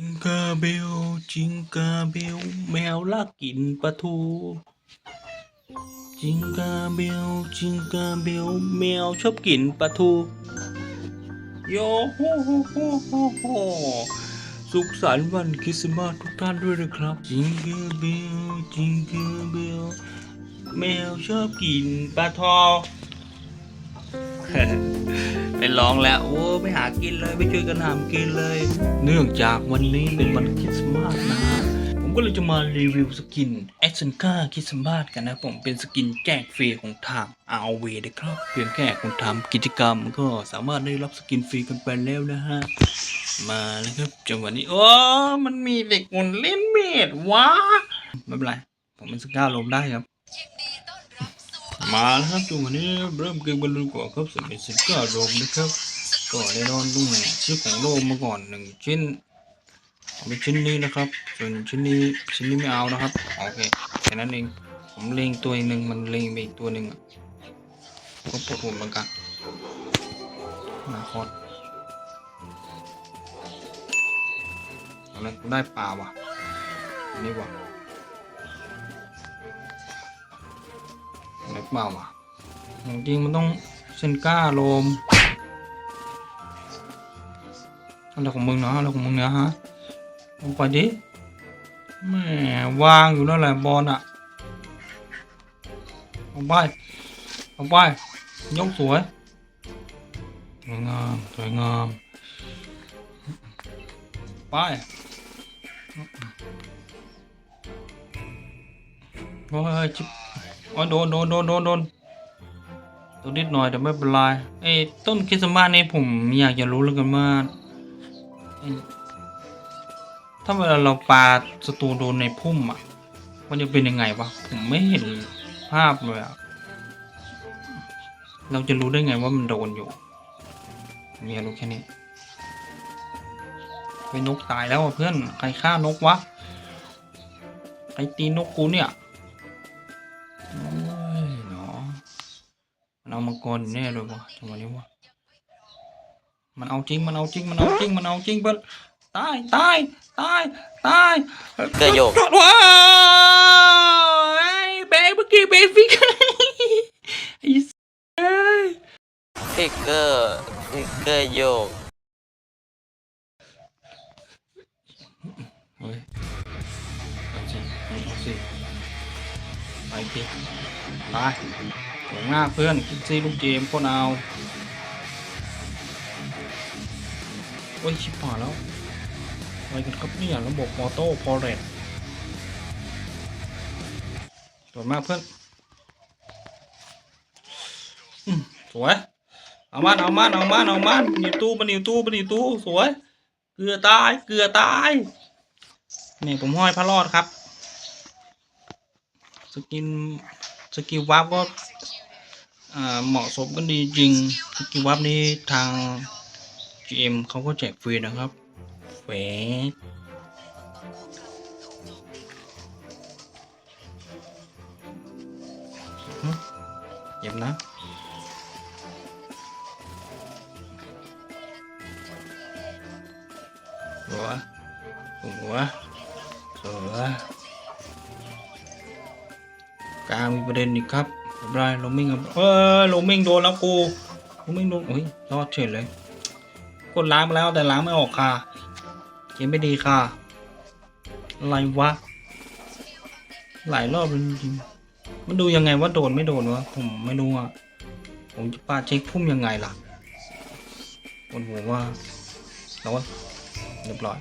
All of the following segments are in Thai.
จิงกาเบลจิงกาเบลแมวลักกินปลาทูจิงกาเบลจิงกาเบลแมวชอบกินปลาทูโยโฮโฮโฮโฮโฮสุขสันต์วันคริสต์มาสทุกท่านด้วยนะครับ จิงกาเบลจิงกาเบลแมวชอบกินปลาทอ ไปร้องแล้วโอ้ไปหากินเลยไปช่วยกันหามกินเลย เนื่องจากวันนี้เป็นวันคริสต์มาสนะฮะผมก็เลยจะมารีวิวสกินแอคเซนก้าคริสต์มาสกันนะผมเป็นสกินแจกฟรีของทาง RV นะครับเพียงแค่คุณทำกิจกรรมก็สามารถได้รับสกินฟรีกันไปแล้วนะฮะมาแล้วครับจังหวะนี้โอ้มันมีเด็กคนเล่นเมดวะไม่เป็นไรผมเป็นสก้าลมได้ครับ มาแล้วครับจังหวะนี้เริ่มเกมกันเลยดีกว่าครับสำหรับสิบเก้าโรมนะครับก็ได้นอนตรงไหนชื่อของโรมมาก่อนหนึ่งชิ้นเอาเป็นชิ้นนี้นะครับส่วนชิ้นนี้ชิ้นนี้ไม่เอานะครับโอเคแค่นั้นเองผมเล็งตัวอีกหนึ่งมันเล็งไปอีกตัวหนึ่งก็ปวดหัวเหมือนกันนาคอดเอาเลยได้ปลาว่ะนนี้ว่ะ ล็กเปล่าวะจริงๆมันต้องเซนก้าโลมอะไรของมึงเนาะอะไรของมึงเนี่ยฮะลงไปดิแหม่วางอยู่นั่นแหละบอลอะเอาไปเอาไปยกสวยสวยงามสวยงามไปโอ้ยชิบ โอ้ยโดนโดนโดนโดนโดนตัวนิดหน่อยแต่ไม่เป็นไรไอ้ต้นคริสต์มาสนี่ผมอยากจะรู้แล้วกันว่าถ้าเวลาเราปาศัตรูโดนในพุ่มอะ มันจะเป็นยังไงวะผมไม่เห็นภาพเลยอะเราจะรู้ได้ไงว่ามันโดนอยู่มีรู้แค่นี้ไปนกตายแล้วอะเพื่อน ใครฆ่านกวะ ใครตีนกกูเนี่ย เอามังกรอยู่แน่เลยวะจังหวะนี้วะมันเอาจริงมันเอาจริงมันเอาจริงมันเอาจริงเปิ้ลตายตายตายตายเกยโยกว้าวไอ้เบรกเมื่อกี้เบรกฟิกไอ้สเอ้ยฟิกเกอร์ฟิกเกอร์โยกเฮ้ยเอาสิเอาสิไป ยสวยมากเพื่อนคิดซีลูกเกมโคนเอาโอ้ยชิบหายแล้วอะไรกันครับเนี่ยระบบออโต้พอเรตสวยมากเพื่อนสวย เอามันเอามันเอามันเอามันมันอยู่ตู้มันอยู่ตู้มันอยู่ตู้สวย เกลือตาย เกลือตาย นี่ผมห้อยพระรอดครับ สกิน สกิลวับก็ เหมาะสมกันดีจริงสกิวับนี้ทาง GM เขาก็แจกฟรีนะครับเฟกหึเย็บนะหัวหัวเสือกลางมีประเด็นอีกครับ ไม่เป็นไรโรมิงครับเอ้ยโรมิงโดนแล้วกูโรมิงโดนโอ้ยรอดเฉยเลย กดล้างมาแล้วแต่ล้างไม่ออกค่ะเกมไม่ดีค่ะ อะไรวะ หลายรอบจริงๆมันดูยังไงว่าโดนไม่โดนวะผมไม่รู้อะผมจะปาเช็คพุ่มยังไงล่ะบนหัวว่าแล้วเรียบร้อย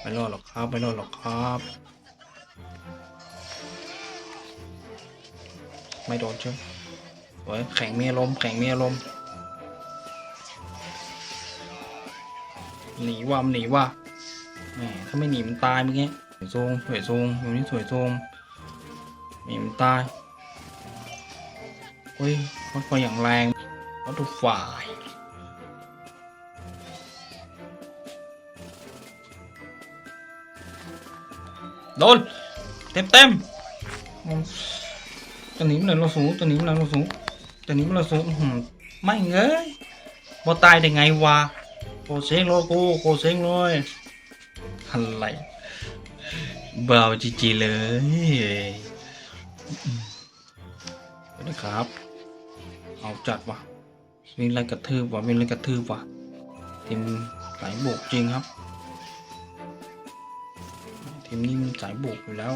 ไม่รอดหรอกครับไม่รอดหรอกครับ ไม่โดนเชียวโอ้ยแข็งมีอารมณ์แข็งมีอารมณ์หนีว่ามันหนีว่าแหมถ้าไม่หนีมันตายเมื่อกี้สวยทรงสวยทรงอยู่นี่สวยทรงหนีมันตายเฮ้ยมันไฟอย่างแรงวัตถุฝ่ายโดนเต็มเต็ม ตัวนี้มันเลยเราสูงตัวนี้มันเลยเราสูงตัวนี้มันเราสูงหือไม่เงยบ่ตายได้ไงวะโกเซ็งเลยกูโกเซ็งเลยอะไรเบาจีจีเลยสวัสดีครับ เอาจัดวะวิ่งไล่กระทืบวะวิ่งไล่กระทืบวะทีมสายบุกจริงครับ ทีมนี้มันสายบุกอยู่แล้ว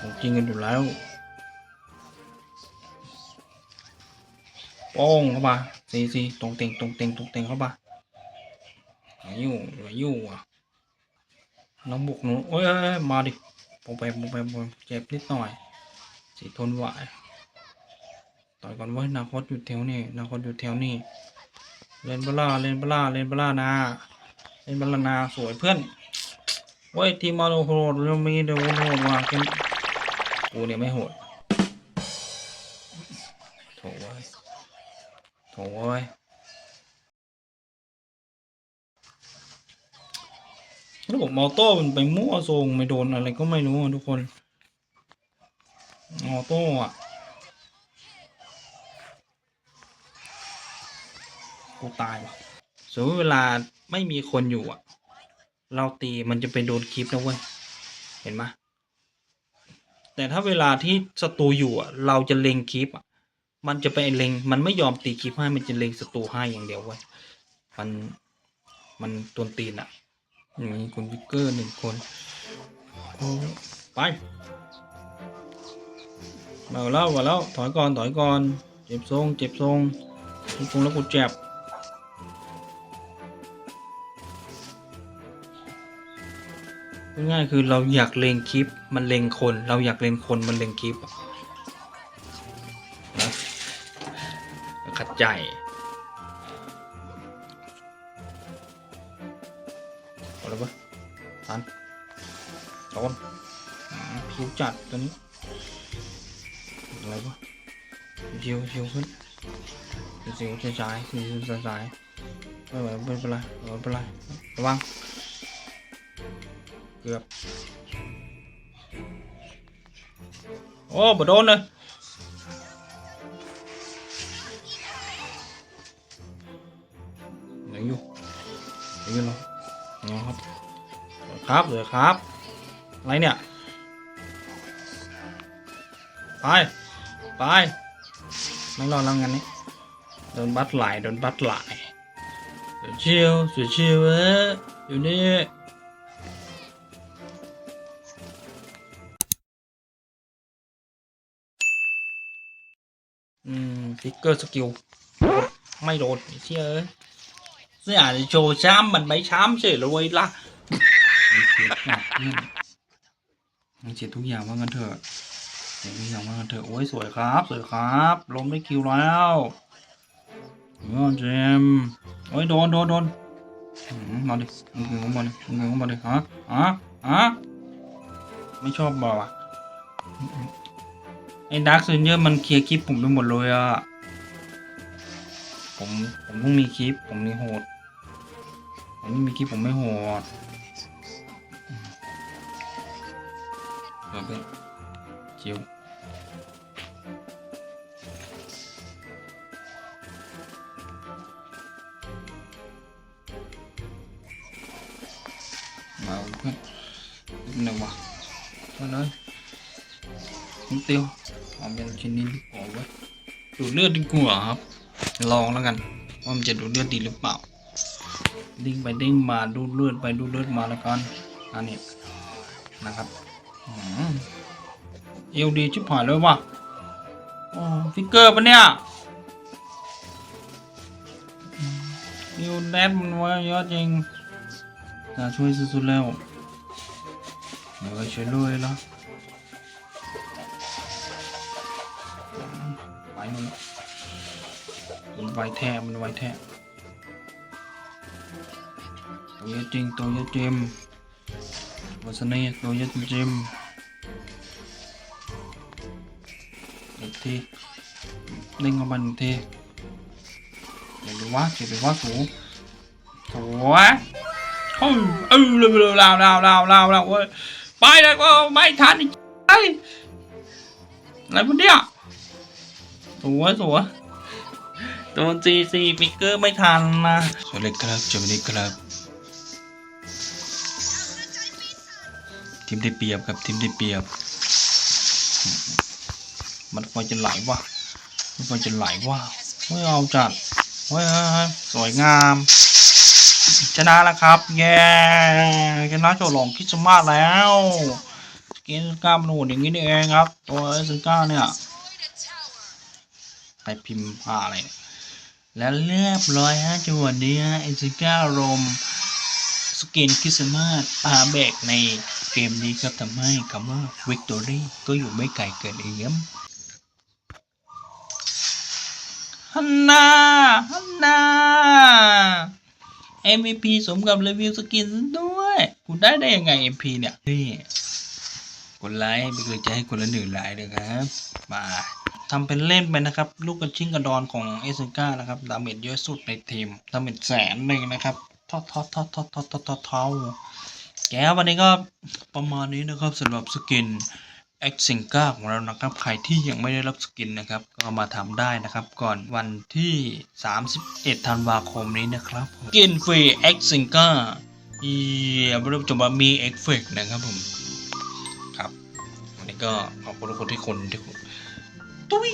ของจริงกันอยู่แล้วโป้งเข้ามาซีซีตรงเต็งตรงเต็งตรงเต็งเข้ามาอย่ายุ่อย่ายุ่อะน้องบุกหนูเอ้ยมาดิปงไปปงไปปงไปเจ็บนิดหน่อยสีทนไหวต่อยก่อนว้ยนาคตอยู่แถวนี้นาคตอยู่แถวนี้เล่นบลาเล่นบลาเล่นบลานาเล่นบลานาสวยเพื่อนเว้ยทีมมาโหดเรามีเดวโหดว่ะกัน กูเนี่ยไม่โหดโถเว้ยโถเว้ยระบบมอโต้มันไปมั่วทรงไม่โดนอะไรก็ไม่รู้อะทุกคนมอโต้อะกูตายว่ะสมมติเวลาไม่มีคนอยู่อะ เราตีมันจะไปโดนคลิปนะเว้ย เห็นไหม แต่ถ้าเวลาที่ศัตรูอยู่อะเราจะเล็งคลิปอะมันจะไปเล็งมันไม่ยอมตีคลิปให้มันจะเล็งศัตรูให้อย่างเดียวเว้ยมันมันตวนตีนอะมีคุณวิกเกอร์หนึ่งคนไปมาแล้วมาแล้วถอยก่อนถอยก่อนเจ็บทรงเจ็บทรงทรงแล้วกูเจ็บ ง่ายๆคือเราอยากเล็งคลิป มันเล็งคน เราอยากเล็งคนมันเล็งคลิปนะขัดใจอาเลยปะทันโดนอืมผิวจัดตัวนี้อะไรวะชิวชิวขึ้นชิวชิวสายชิวชิวสายไม่ไหวไม่เป็นไรไม่เป็นไรระวัง กือบโอ้บ่โดนเลยยังอยู่ยังอยู่เนาะครับสวยครับสวยครับ อะไรเนี่ย ไป ไป ไม่รอดแล้วงั้นนี้โดนบัตรหลายโดนบัตรหลายเดี๋ยวเชียวเสียเชียวเอ้ยอยู่นี่ กเกอร์สกิลไม่โดนเชี่อเสื้อาจจะโชว์ช้ำมันไม่ช้ำเฉยเลยล่ะมันเสียทุกอย่างว่างั้นเถอะเสียทุกอย่างว่างั้นเถอะโอ้ยสวยครับ สวยครับล้มได้คิวแล้วยอดเจมโอ้ยโดนโดนโดนมาดิมึงเงข้ามาดิมึงเงข้ามาดิฮะฮะฮะไม่ชอบบอกอะไอ้ดักเซนเยอร์มันเคลียร์คลิปผมไปหมดเลยอะ ผมผมต้องมีคลิป ผมมีโหดผมไม่มีคลิปผมไม่โหดเดี๋ยวเป็นจิวมาเพื่อนหนึ่งวะเพื่อนเลยนิดเดียวเอาเป็นชิ้นนี้ดีกว่าเว้ยดูเลือดดีกว่าครับ ลองแล้วกันว่ามันจะดูดเลือดดีหรือเปล่าดิ้งไปดิ้งมาดูดเลือดไปดูดเลือดมาแล้วกันอันนี้นะครับเอวดีชิบหายเลยว่ะอ๋อฟิกเกอร์ปะเนี่ยอืมนิวแนทมันว้เยอะจริงจะช่วยสุดๆแล้วเดี๋ยวไปช่วยด้วยล้วอืมไปนู่น มันไวแท้มันไวแท้ตัวเยอะจริงตัวเยอะเจริงวัสนีตัวเยอะจริงอีกทีเด้งเข้ามาหนึ่งทีเดี๋ยวดูว่าเดี๋ยวดูว่าสูสวยเฮ้ยเออเร็วเร็วเร็วเร็วเร็วเร็วเร็วเว้ยไปแล้วก็ไม่ทันอีกไอ้อะไรพวกเนี้ยสวยสวย โดนซีซีฟิกเกอร์ไม่ทันนะสวัสดีครับสวัสดีครับ ทีมได้เปรียบครับทีมได้เปรียบ มันควรจะไหลวะมันควรจะไหลวะไม่เอาจัดเฮ้ยเฮ้ยเฮ้ยสวยงาม ชนะแล้วครับเย้ชนะโจหลงคริสต์มาสแล้วสกินกล้ามหนูอย่างนี้นี่เองครับ ตัวเอสก้าเนี่ย ไปพิมพ์ผ้าอะไร แล้วเรียบร้อยฮะจังหวะนี้ฮะเอสก้ารมสกินคริสต์มาสอาแบกในเกมนี้ครับทำให้คำว่า Victory ก็อยู่ไม่ไกลเกินเอื้อมฮันนาฮันนา MVP สมกับรีวิวสกินด้วยคุณได้ได้ยังไง MP เนี่ยนี่กดไลค์เป็นกำลังใจให้คนละหนึ่งไลค์เลยครับมา ทำเป็นเล่นไปนะครับ ลูกกระชิงกระดอนของเอสกานะครับ ดาเมจเยอะสุดในทีม ดาเมจแสนหนึ่งนะครับทอทอทอทอทอทอทอทอแกวันนี้ก็ประมาณนี้นะครับสำหรับสกินเอ็กซิงก้าของเรานะครับ ใครที่ยังไม่ได้รับสกินนะครับ ก็มาทำได้นะครับ ก่อนวันที่ 31 ธันวาคมนี้นะครับสกินฟรีเอ็กซิงก้าเอียไม่รู้จะมามีเอฟเฟกนะครับผม ครับ วันนี้ก็ขอบคุณทุกคนที่คนที่ ตุ้ย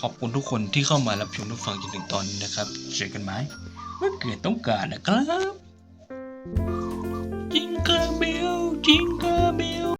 ขอบคุณทุกคนที่เข้ามารับชมรับฟังจนถึงตอนนี้นะครับเจอกันไหมเมื่อเกิดต้องการนะครับจิงเกอร์เบลจิง